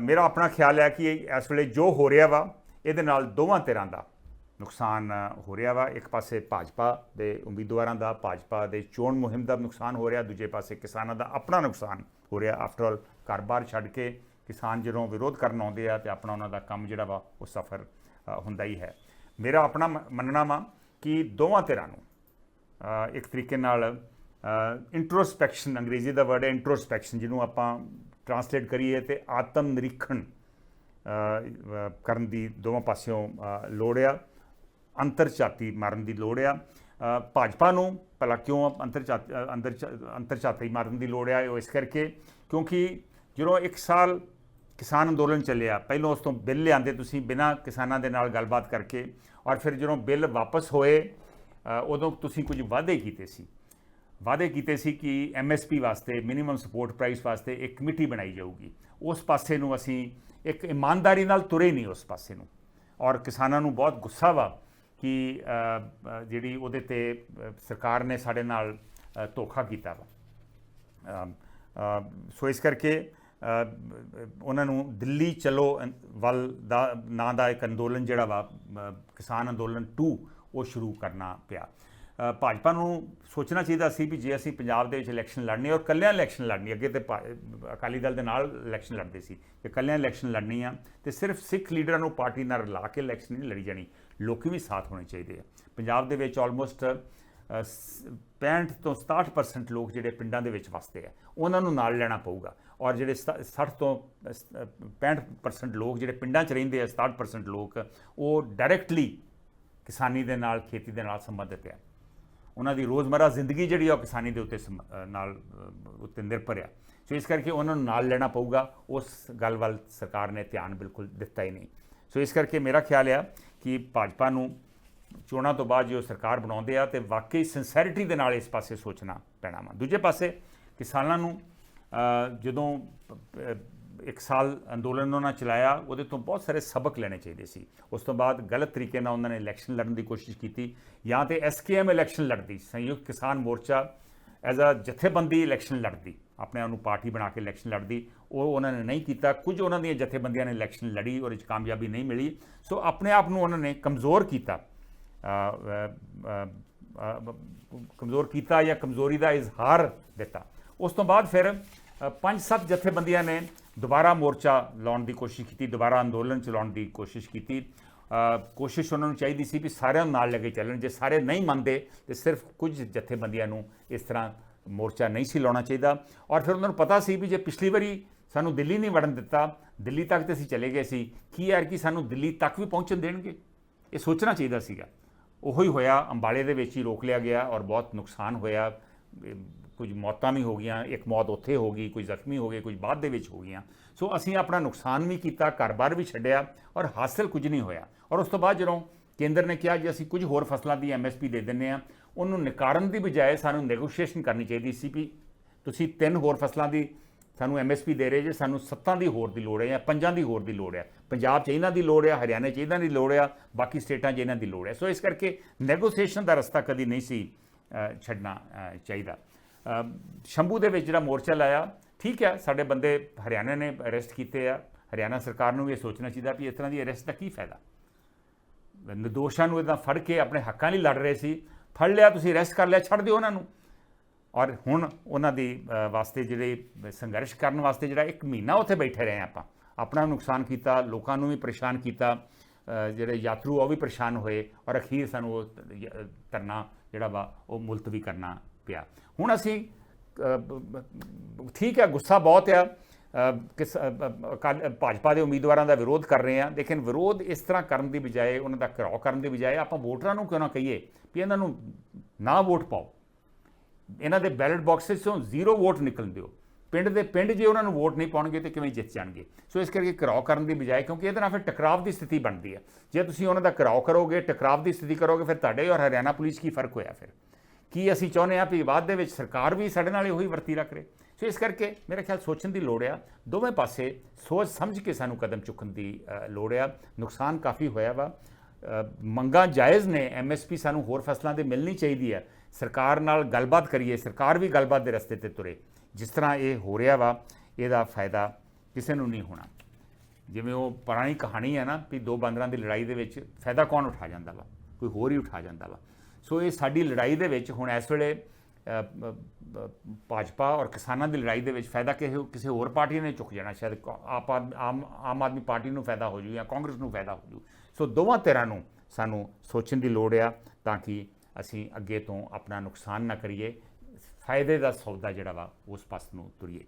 ਮੇਰਾ ਆਪਣਾ ਖਿਆਲ ਹੈ ਕਿ ਇਸ ਵੇਲੇ ਜੋ ਹੋ ਰਿਹਾ ਵਾ, ਇਹਦੇ ਨਾਲ ਦੋਵਾਂ ਧਿਰਾਂ ਦਾ ਨੁਕਸਾਨ ਹੋ ਰਿਹਾ ਵਾ। ਇੱਕ ਪਾਸੇ ਭਾਜਪਾ ਦੇ ਉਮੀਦਵਾਰਾਂ ਦਾ, ਭਾਜਪਾ ਦੇ ਚੋਣ ਮੁਹਿੰਮ ਦਾ ਨੁਕਸਾਨ ਹੋ ਰਿਹਾ। ਦੂਜੇ ਪਾਸੇ ਕਿਸਾਨਾਂ ਦਾ ਆਪਣਾ ਨੁਕਸਾਨ ਹੋ ਰਿਹਾ। ਆਫਟਰ ਆਲ ਕਾਰੋਬਾਰ ਛੱਡ ਕੇ ਕਿਸਾਨ ਜਦੋਂ ਵਿਰੋਧ ਕਰਨ ਆਉਂਦੇ ਆ ਤੇ ਆਪਣਾ ਉਹਨਾਂ ਦਾ ਕੰਮ ਜਿਹੜਾ ਵਾ, ਉਹ ਸਫਰ ਹੁੰਦਾ ਹੀ ਹੈ। ਮੇਰਾ ਆਪਣਾ ਮ- ਮੰਨਣਾ ਵਾ ਕਿ ਦੋਵਾਂ ਧਿਰਾਂ ਨੂੰ ਇੱਕ ਤਰੀਕੇ ਨਾਲ ਇੰਟਰੋਸਪੈਕਸ਼ਨ ਅੰਗਰੇਜ਼ੀ ਦਾ ਵਰਡ ਹੈ ਇੰਟਰੋਸਪੈਕਸ਼ਨ ਜਿਹਨੂੰ ਆਪਾਂ ਟਰਾਂਸਲੇਟ ਕਰੀਏ ਤੇ ਆਤਮ ਨਿਰੀਖਣ ਕਰਨ ਦੀ ਦੋਵਾਂ ਪਾਸਿਓਂ ਲੋੜ ਆ। ਅੰਤਰਚਾਤੀ ਮਾਰਨ ਦੀ ਲੋੜ ਆ। ਭਾਜਪਾ ਨੂੰ ਭਲਾ ਕਿਉਂ ਅੰਤਰਚਾਤੀ ਅੰਦਰ ਅੰਤਰਚਾਤੀ ਮਾਰਨ ਦੀ ਲੋੜ ਆ ਉਹ ਇਸ ਕਰਕੇ। ਕਿਉਂਕਿ ਜਦੋਂ ਇੱਕ ਸਾਲ ਕਿਸਾਨ ਅੰਦੋਲਨ ਚੱਲਿਆ, ਪਹਿਲਾਂ ਉਸ ਤੋਂ ਬਿੱਲ ਲਿਆਂਦੇ ਤੁਸੀਂ ਬਿਨਾਂ ਕਿਸਾਨਾਂ ਦੇ ਨਾਲ ਗੱਲਬਾਤ ਕਰਕੇ, ਔਰ ਫਿਰ ਜਦੋਂ ਬਿੱਲ ਵਾਪਸ ਹੋਏ ਉਦੋਂ ਤੁਸੀਂ ਕੁਝ ਵਾਅਦੇ ਕੀਤੇ ਸੀ। ਵਾਅਦੇ ਕੀਤੇ ਸੀ ਕਿ ਐਮਐਸਪੀ ਵਾਸਤੇ ਮਿਨੀਮਮ ਸਪੋਰਟ ਪ੍ਰਾਈਸ ਵਾਸਤੇ ਇੱਕ ਕਮੇਟੀ ਬਣਾਈ ਜਾਊਗੀ। ਉਸ ਪਾਸੇ ਨੂੰ ਅਸੀਂ ਇੱਕ ਇਮਾਨਦਾਰੀ ਨਾਲ ਤੁਰੇ ਨਹੀਂ ਉਸ ਪਾਸੇ ਨੂੰ। ਔਰ ਕਿਸਾਨਾਂ ਨੂੰ ਬਹੁਤ ਗੁੱਸਾ ਵਾ ਕਿ ਜਿਹੜੀ ਉਹਦੇ ਤੇ ਸਰਕਾਰ ਨੇ ਸਾਡੇ ਨਾਲ ਧੋਖਾ ਕੀਤਾ ਵਾ। ਸੋ ਇਸ ਕਰਕੇ ਉਹਨਾਂ ਨੂੰ ਦਿੱਲੀ ਚਲੋ ਵੱਲ ਦਾ, ਨਾਂ ਦਾ ਇੱਕ ਅੰਦੋਲਨ ਜਿਹੜਾ ਵਾ ਕਿਸਾਨ ਅੰਦੋਲਨ 2 ਉਹ ਸ਼ੁਰੂ ਕਰਨਾ ਪਿਆ। ਭਾਜਪਾ ਨੂੰ ਸੋਚਣਾ ਚਾਹੀਦਾ ਸੀ ਵੀ ਜੇ ਅਸੀਂ ਪੰਜਾਬ ਦੇ ਵਿੱਚ ਇਲੈਕਸ਼ਨ ਲੜਨੀ ਔਰ ਕੱਲਿਆਂ ਇਲੈਕਸ਼ਨ ਲੜਨੀ ਅੱਗੇ ਤੇ ਭਾ- ਅਕਾਲੀ ਦਲ ਦੇ ਨਾਲ ਇਲੈਕਸ਼ਨ ਲੜਦੇ ਸੀ ਕਿ ਕੱਲਿਆਂ ਇਲੈਕਸ਼ਨ ਲੜਨੀ ਆ ਤੇ ਸਿਰਫ ਸਿੱਖ ਲੀਡਰਾਂ ਨੂੰ ਪਾਰਟੀ ਨਾਲ ਰਲਾ ਕੇ ਇਲੈਕਸ਼ਨ ਨਹੀਂ ਲੜੀ ਜਾਣੀ ਲੋਕੀ ਵੀ ਸਾਥ ਹੋਣੇ ਚਾਹੀਦੇ ਆ। ਪੰਜਾਬ ਦੇ ਵਿੱਚ ਆਲਮੋਸਟ 65 ਤੋਂ 67% ਲੋਕ ਜਿਹੜੇ ਪਿੰਡਾਂ ਦੇ ਵਿੱਚ ਵਸਦੇ ਆ ਉਹਨਾਂ ਨੂੰ ਨਾਲ ਲੈਣਾ ਪਊਗਾ ਔਰ ਜਿਹੜੇ ਸ- 60 ਤੋਂ ਸ- ਅ, 65% ਲੋਕ ਜਿਹੜੇ ਪਿੰਡਾਂ 'ਚ ਰਹਿੰਦੇ ਆ 67% ਲੋਕ ਉਹ ਡਾਇਰੈਕਟਲੀ ਕਿਸਾਨੀ ਦੇ ਨਾਲ ਖੇਤੀ ਦੇ ਨਾਲ ਸੰਬੰਧਿਤ ਆ। ਉਹਨਾਂ ਦੀ ਰੋਜ਼ਮਰਾ ਜ਼ਿੰਦਗੀ ਜਿਹੜੀ ਆ ਉਹ ਕਿਸਾਨੀ ਦੇ ਉੱਤੇ ਸੰਬ- ਨਾਲ ਉੱਤੇ ਨਿਰਭਰ ਆ। ਸੋ ਇਸ ਕਰਕੇ ਉਹਨਾਂ ਨੂੰ ਨਾਲ ਲੈਣਾ ਪਊਗਾ। ਉਸ ਗੱਲ ਵੱਲ ਸਰਕਾਰ ਨੇ ਧਿਆਨ ਬਿਲਕੁਲ ਦਿੱਤਾ ਹੀ ਨਹੀਂ। ਸੋ ਇਸ ਕਰਕੇ ਮੇਰਾ ਖਿਆਲ ਆ ਕਿ ਭਾਜਪਾ ਨੂੰ ਚੋਣਾਂ ਤੋਂ ਬਾਅਦ ਜੋ ਸਰਕਾਰ ਬਣਾਉਂਦੇ ਆ ਤੇ ਵਾਕਈ ਸਿੰਸੈਰਿਟੀ ਦੇ ਨਾਲ ਇਸ ਪਾਸੇ ਸੋਚਣਾ ਪੈਣਾ ਵਾ। ਦੂਜੇ ਪਾਸੇ ਕਿਸਾਨਾਂ ਨੂੰ ਜਦੋਂ ਇੱਕ ਸਾਲ ਅੰਦੋਲਨ ਉਹਨਾਂ ਚਲਾਇਆ, ਉਹਦੇ ਤੋਂ ਬਹੁਤ ਸਾਰੇ ਸਬਕ ਲੈਣੇ ਚਾਹੀਦੇ ਸੀ। ਉਸ ਤੋਂ ਬਾਅਦ ਗਲਤ ਤਰੀਕੇ ਨਾਲ ਉਹਨਾਂ ਨੇ ਇਲੈਕਸ਼ਨ ਲੜਨ ਦੀ ਕੋਸ਼ਿਸ਼ ਕੀਤੀ। ਜਾਂ ਤੇ ਐਸਕੇਐਮ ਇਲੈਕਸ਼ਨ ਲੜਦੀ, ਸੰਯੁਕਤ ਕਿਸਾਨ ਮੋਰਚਾ ਐਜ਼ ਅ ਜਥੇਬੰਦੀ ਇਲੈਕਸ਼ਨ ਲੜਦੀ, ਆਪਣੇ ਆਪ ਨੂੰ ਪਾਰਟੀ ਬਣਾ ਕੇ ਇਲੈਕਸ਼ਨ ਲੜਦੀ। ਉਹ ਉਹਨਾਂ ਨੇ ਨਹੀਂ ਕੀਤਾ। ਕੁਝ ਉਹਨਾਂ ਦੀਆਂ ਜਥੇਬੰਦੀਆਂ ਨੇ ਇਲੈਕਸ਼ਨ ਲੜੀ ਔਰ ਵਿੱਚ ਕਾਮਯਾਬੀ ਨਹੀਂ ਮਿਲੀ। ਸੋ ਆਪਣੇ ਆਪ ਨੂੰ ਉਹਨਾਂ ਨੇ ਕਮਜ਼ੋਰ ਕੀਤਾ। ਕਮਜ਼ੋਰ ਕੀਤਾ ਜਾਂ ਕਮਜ਼ੋਰੀ ਦਾ ਇਜ਼ਹਾਰ ਦਿੱਤਾ। ਉਸ ਤੋਂ ਬਾਅਦ ਫਿਰ ਪੰਜ ਸੱਤ ਜਥੇਬੰਦੀਆਂ ਨੇ ਦੁਬਾਰਾ ਮੋਰਚਾ ਲਾਉਣ ਦੀ ਕੋਸ਼ਿਸ਼ ਕੀਤੀ, ਦੁਬਾਰਾ ਅੰਦੋਲਨ ਚਲਾਉਣ ਦੀ ਕੋਸ਼ਿਸ਼ ਕੀਤੀ। ਕੋਸ਼ਿਸ਼ ਉਹਨਾਂ ਨੂੰ ਚਾਹੀਦੀ ਸੀ ਵੀ ਸਾਰਿਆਂ ਨੂੰ ਨਾਲ ਲੈ ਕੇ ਚੱਲਣ। ਜੇ ਸਾਰੇ ਨਹੀਂ ਮੰਨਦੇ, ਤੇ ਸਿਰਫ ਕੁਝ ਜਥੇਬੰਦੀਆਂ ਨੂੰ ਇਸ ਤਰ੍ਹਾਂ ਮੋਰਚਾ ਨਹੀਂ ਸੀ ਲਾਉਣਾ ਚਾਹੀਦਾ। ਔਰ ਫਿਰ ਉਹਨਾਂ ਨੂੰ ਪਤਾ ਸੀ ਵੀ ਜੇ ਪਿਛਲੀ ਵਾਰੀ ਸਾਨੂੰ ਦਿੱਲੀ ਨਹੀਂ ਵੜਨ ਦਿੱਤਾ, ਦਿੱਲੀ ਤੱਕ ਤੇ ਅਸੀਂ ਚਲੇ ਗਏ ਸੀ, ਕੀ ਯਾਰ ਕਿ ਸਾਨੂੰ ਦਿੱਲੀ ਤੱਕ ਵੀ ਪਹੁੰਚਣ ਦੇਣਗੇ? ਇਹ ਸੋਚਣਾ ਚਾਹੀਦਾ ਸੀਗਾ। ਉਹੀ ਹੋਇਆ, ਅੰਬਾਲੇ ਦੇ ਵਿੱਚ ਹੀ ਰੋਕ ਲਿਆ ਗਿਆ ਔਰ ਬਹੁਤ ਨੁਕਸਾਨ ਹੋਇਆ। ਕੁਝ ਮੌਤਾਂ ਵੀ ਹੋ ਗਈਆਂ, ਇੱਕ ਮੌਤ ਉੱਥੇ ਹੋ ਗਈ ਕੋਈ ਜ਼ਖਮੀ ਹੋ ਗਏ, ਕੁਝ ਬਾਅਦ ਦੇ ਵਿੱਚ ਹੋ ਗਈਆਂ। ਸੋ ਅਸੀਂ ਆਪਣਾ ਨੁਕਸਾਨ ਵੀ ਕੀਤਾ, ਘਰ-ਬਾਰ ਵੀ ਛੱਡਿਆ ਔਰ ਹਾਸਲ ਕੁਝ ਨਹੀਂ ਹੋਇਆ। ਔਰ ਉਸ ਤੋਂ ਬਾਅਦ ਜਦੋਂ ਕੇਂਦਰ ਨੇ ਕਿਹਾ ਜੀ ਅਸੀਂ ਕੁਝ ਹੋਰ ਫਸਲਾਂ ਦੀ ਐਮਐਸਪੀ ਦੇ ਦਿੰਨੇ ਆ ਉਹਨੂੰ ਨਕਾਰਨ ਦੀ ਬਜਾਏ ਸਾਨੂੰ ਨੈਗੋਸ਼ੀਏਸ਼ਨ ਕਰਨੀ ਚਾਹੀਦੀ ਸੀ ਵੀ ਤੁਸੀਂ ਤਿੰਨ ਹੋਰ ਫਸਲਾਂ ਦੀ ਸਾਨੂੰ ਐਮਐਸਪੀ ਦੇ ਰਹੇ ਜੇ, ਸਾਨੂੰ ਸੱਤਾਂ ਦੀ ਹੋਰ ਦੀ ਲੋੜ ਹੈ ਜਾਂ ਪੰਜਾਂ ਦੀ ਹੋਰ ਦੀ ਲੋੜ ਹੈ। ਪੰਜਾਬ 'ਚ ਇਹਨਾਂ ਦੀ ਲੋੜ ਹੈ, ਹਰਿਆਣਾ 'ਚ ਇਹਨਾਂ ਦੀ ਲੋੜ ਹੈ, ਬਾਕੀ ਸਟੇਟਾਂ 'ਚ ਇਹਨਾਂ ਦੀ ਲੋੜ ਹੈ। ਸੋ ਇਸ ਕਰਕੇ ਨੈਗੋਸੀਏਸ਼ਨ ਦਾ ਰਸਤਾ ਕਦੀ ਨਹੀਂ ਸੀ ਛੱਡਣਾ ਚਾਹੀਦਾ। ਸ਼ੰਭੂ ਦੇ ਵਿੱਚ ਜਿਹੜਾ ਮੋਰਚਾ ਲਾਇਆ, ਠੀਕ ਹੈ, ਸਾਡੇ ਬੰਦੇ ਹਰਿਆਣਾ ਨੇ ਅਰੈਸਟ ਕੀਤੇ ਆ, ਹਰਿਆਣਾ ਸਰਕਾਰ ਨੂੰ ਵੀ ਇਹ ਸੋਚਣਾ ਚਾਹੀਦਾ ਵੀ ਇਸ ਤਰ੍ਹਾਂ ਦੀ ਅਰੈਸਟ ਦਾ ਕੀ ਫਾਇਦਾ? ਨਿਰਦੋਸ਼ਾਂ ਨੂੰ ਇਦਾਂ ਫੜ ਕੇ ਆਪਣੇ ਹੱਕਾਂ ਲਈ ਲੜ ਰਹੇ ਸੀ, ਫੜ ਲਿਆ, ਤੁਸੀਂ ਅਰੈਸਟ ਕਰ ਲਿਆ, ਛੱਡ ਦਿਓ ਉਹਨਾਂ ਨੂੰ। ਔਰ ਹੁਣ ਉਹਨਾਂ ਦੀ ਵਾਸਤੇ ਜਿਹੜੇ ਸੰਘਰਸ਼ ਕਰਨ ਵਾਸਤੇ ਜਿਹੜਾ ਇੱਕ ਮਹੀਨਾ ਉੱਥੇ ਬੈਠੇ ਰਹੇ ਆਪਾਂ। ਆਪਣਾ ਨੁਕਸਾਨ ਕੀਤਾ, ਲੋਕਾਂ ਨੂੰ ਵੀ ਪਰੇਸ਼ਾਨ ਕੀਤਾ ਜਿਹੜੇ ਯਾਤਰੂ ਉਹ ਵੀ ਪਰੇਸ਼ਾਨ ਹੋਏ, ਔਰ ਅਖੀਰ ਸਾਨੂੰ ਉਹ ਧਰਨਾ ਜਿਹੜਾ ਵਾ, ਉਹ ਮੁਲਤਵੀ ਕਰਨਾ ਪਿਆ। ਹੁਣ ਅਸੀਂ ਠੀਕ ਹੈ, ਗੁੱਸਾ ਬਹੁਤ ਆ। ਕਿਸ ਅਕਾਲ- ਭਾਜਪਾ ਦੇ ਉਮੀਦਵਾਰਾਂ ਦਾ ਵਿਰੋਧ ਕਰ ਰਹੇ ਆ। ਲੇਕਿਨ ਵਿਰੋਧ ਇਸ ਤਰ੍ਹਾਂ ਕਰਨ ਦੀ ਬਜਾਏ, ਉਹਨਾਂ ਦਾ ਘਰਾਓ ਕਰਨ ਦੀ ਬਜਾਏ ਆਪਾਂ ਵੋਟਰਾਂ ਨੂੰ ਕਿਉਂ ਨਾ ਕਹੀਏ ਵੀ ਇਹਨਾਂ ਨੂੰ ਨਾ ਵੋਟ ਪਾਓ। ਇਹਨਾਂ ਦੇ ਬੈਲਟ ਬਾਕਸਸ ਤੋਂ ਜ਼ੀਰੋ ਵੋਟ ਨਿਕਲਣ ਦਿਓ। ਪਿੰਡ ਦੇ ਪਿੰਡ ਜੇ ਉਹਨਾਂ ਨੂੰ ਵੋਟ ਨਹੀਂ ਪਾਉਣਗੇ ਤੇ ਕਿਵੇਂ ਜਿੱਤ ਜਾਣਗੇ? ਸੋ ਇਸ ਕਰਕੇ ਘਰਾਓ ਕਰਨ ਦੀ ਬਜਾਏ, ਕਿਉਂਕਿ ਇਹਦੇ ਨਾਲ ਫਿਰ ਟਕਰਾਵ ਦੀ ਸਥਿਤੀ ਬਣਦੀ ਹੈ ਜੇ ਤੁਸੀਂ ਉਹਨਾਂ ਦਾ ਘਰਾਓ ਕਰੋਗੇ, ਟਕਰਾਵ ਦੀ ਸਥਿਤੀ ਕਰੋਗੇ, ਫਿਰ ਤੁਹਾਡੇ ਔਰ ਹਰਿਆਣਾ ਪੁਲਿਸ ਕੀ ਫ਼ਰਕ ਹੋਇਆ ਫਿਰ? ਕੀ ਅਸੀਂ ਚਾਹੁੰਦੇ ਹਾਂ ਵੀ ਬਾਅਦ ਦੇ ਵਿੱਚ ਸਰਕਾਰ ਵੀ ਸਾਡੇ ਨਾਲ ਉਹੀ ਵਰਤੀ ਰੱਖ ਰਹੇ? ਸੋ ਇਸ ਕਰਕੇ ਮੇਰੇ ਖਿਆਲ ਸੋਚਣ ਦੀ ਲੋੜ ਆ। ਦੋਵੇਂ ਪਾਸੇ ਸੋਚ ਸਮਝ ਕੇ ਸਾਨੂੰ ਕਦਮ ਚੁੱਕਣ ਦੀ ਲੋੜ ਆ। ਨੁਕਸਾਨ ਕਾਫੀ ਹੋਇਆ ਵਾ। ਮੰਗਾਂ ਜਾਇਜ਼ ਨੇ। ਐਮਐਸਪੀ ਸਾਨੂੰ ਹੋਰ ਫਸਲਾਂ ਦੇ ਮਿਲਣੀ ਚਾਹੀਦੀ ਹੈ ਸਰਕਾਰ ਨਾਲ ਗੱਲਬਾਤ ਕਰੀਏ। ਸਰਕਾਰ ਵੀ ਗੱਲਬਾਤ ਦੇ ਰਸਤੇ ਤੇ ਤੁਰੇ। ਜਿਸ ਤਰ੍ਹਾਂ ਇਹ ਹੋ ਰਿਹਾ ਵਾ, ਇਹਦਾ ਫਾਇਦਾ ਕਿਸੇ ਨੂੰ ਨਹੀਂ ਹੋਣਾ। ਜਿਵੇਂ ਉਹ ਪੁਰਾਣੀ ਕਹਾਣੀ ਹੈ ਨਾ ਵੀ ਦੋ ਬਾਂਦਰਾਂ ਦੀ ਲੜਾਈ ਦੇ ਵਿੱਚ ਫਾਇਦਾ ਕੌਣ ਉਠਾ ਜਾਂਦਾ ਵਾ? ਕੋਈ ਹੋਰ ਹੀ ਉਠਾ ਜਾਂਦਾ ਵਾ। ਸੋ ਇਹ ਸਾਡੀ ਲੜਾਈ ਦੇ ਵਿੱਚ ਹੁਣ ਇਸ ਵੇਲੇ ਭਾਜਪਾ ਔਰ ਕਿਸਾਨਾਂ ਦੀ ਲੜਾਈ ਦੇ ਵਿੱਚ ਫਾਇਦਾ ਕਿਸੇ ਕਿਸੇ ਹੋਰ ਪਾਰਟੀ ਨੇ ਚੁੱਕ ਜਾਣਾ, ਸ਼ਾਇਦ ਕਾ- ਆਪ ਆਦ- ਆਮ ਆਮ ਆਦਮੀ ਪਾਰਟੀ ਨੂੰ ਫਾਇਦਾ ਹੋ ਜੂ ਜਾਂ ਕਾਂਗਰਸ ਨੂੰ ਫਾਇਦਾ ਹੋ ਜੂ। ਸੋ ਦੋਵਾਂ ਧਿਰਾਂ ਨੂੰ ਸਾਨੂੰ ਸੋਚਣ ਦੀ ਲੋੜ ਆ ਤਾਂ ਕਿ ਅਸੀਂ ਅੱਗੇ ਤੋਂ ਆਪਣਾ ਨੁਕਸਾਨ ਨਾ ਕਰੀਏ, ਫਾਇਦੇ ਦਾ ਸੌਦਾ ਜਿਹੜਾ ਵਾ, ਉਸ ਪਾਸ ਨੂੰ ਤੁਰੀਏ।